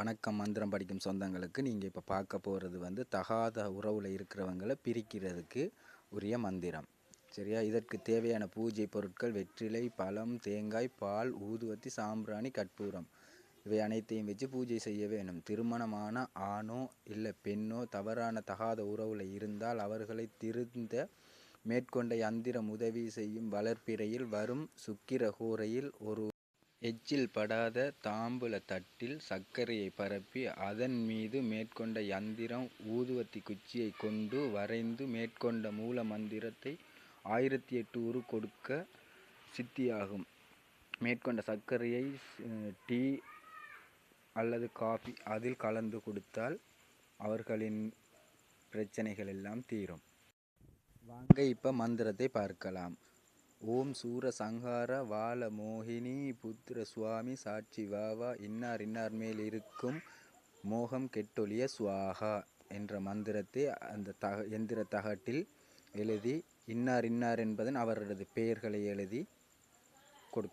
வணக்கம் மந்திரம் படிக்கும் சொந்தங்களுக்கு. நீங்கள் இப்போ பார்க்க போகிறது வந்து தகாத உறவில் இருக்கிறவங்களை பிரிக்கிறதுக்கு உரிய மந்திரம். சரியா? இதற்கு தேவையான பூஜை பொருட்கள் வெற்றிலை பழம் தேங்காய் பால் ஊதுவத்தி சாம்பிராணி கற்பூரம். இவை அனைத்தையும் வச்சு பூஜை செய்ய வேணும் திருமணமான ஆணோ இல்லை பெண்ணோ தவறான தகாத உறவில் இருந்தால் அவர்களை திருந்த மேற்கொண்ட யந்திரம் உதவி செய்யும் வளர்ப்பிறையில் வரும் சுக்கிரஹோரையில் ஒரு எச்சில் படாத தாம்பூல தட்டில் சர்க்கரையை பரப்பி அதன் மீது மேற்கொண்ட யந்திரம் ஊதுவத்தி குச்சியை கொண்டு வரைந்து மேற்கொண்ட மூல மந்திரத்தை ஆயிரத்தி எட்டு உரு கொடுக்க சித்தியாகும். மேற்கொண்ட சர்க்கரையை டீ அல்லது காஃபி அதில் கலந்து கொடுத்தால் அவர்களின் பிரச்சனைகள் எல்லாம் தீரும். வாங்க இப்போ மந்திரத்தை பார்க்கலாம். ஓம் சூர சங்கார வால மோகினி புத்திர சுவாமி சாட்சி வாவா இன்னார் இன்னார் மேல் இருக்கும் மோகம் கெட்டொழிய சுவாகா என்ற மந்திரத்தை அந்த தக எந்திர தகட்டில் எழுதி இன்னார் இன்னார் என்பதன் அவரது பெயர்களை எழுதி கொடுக்க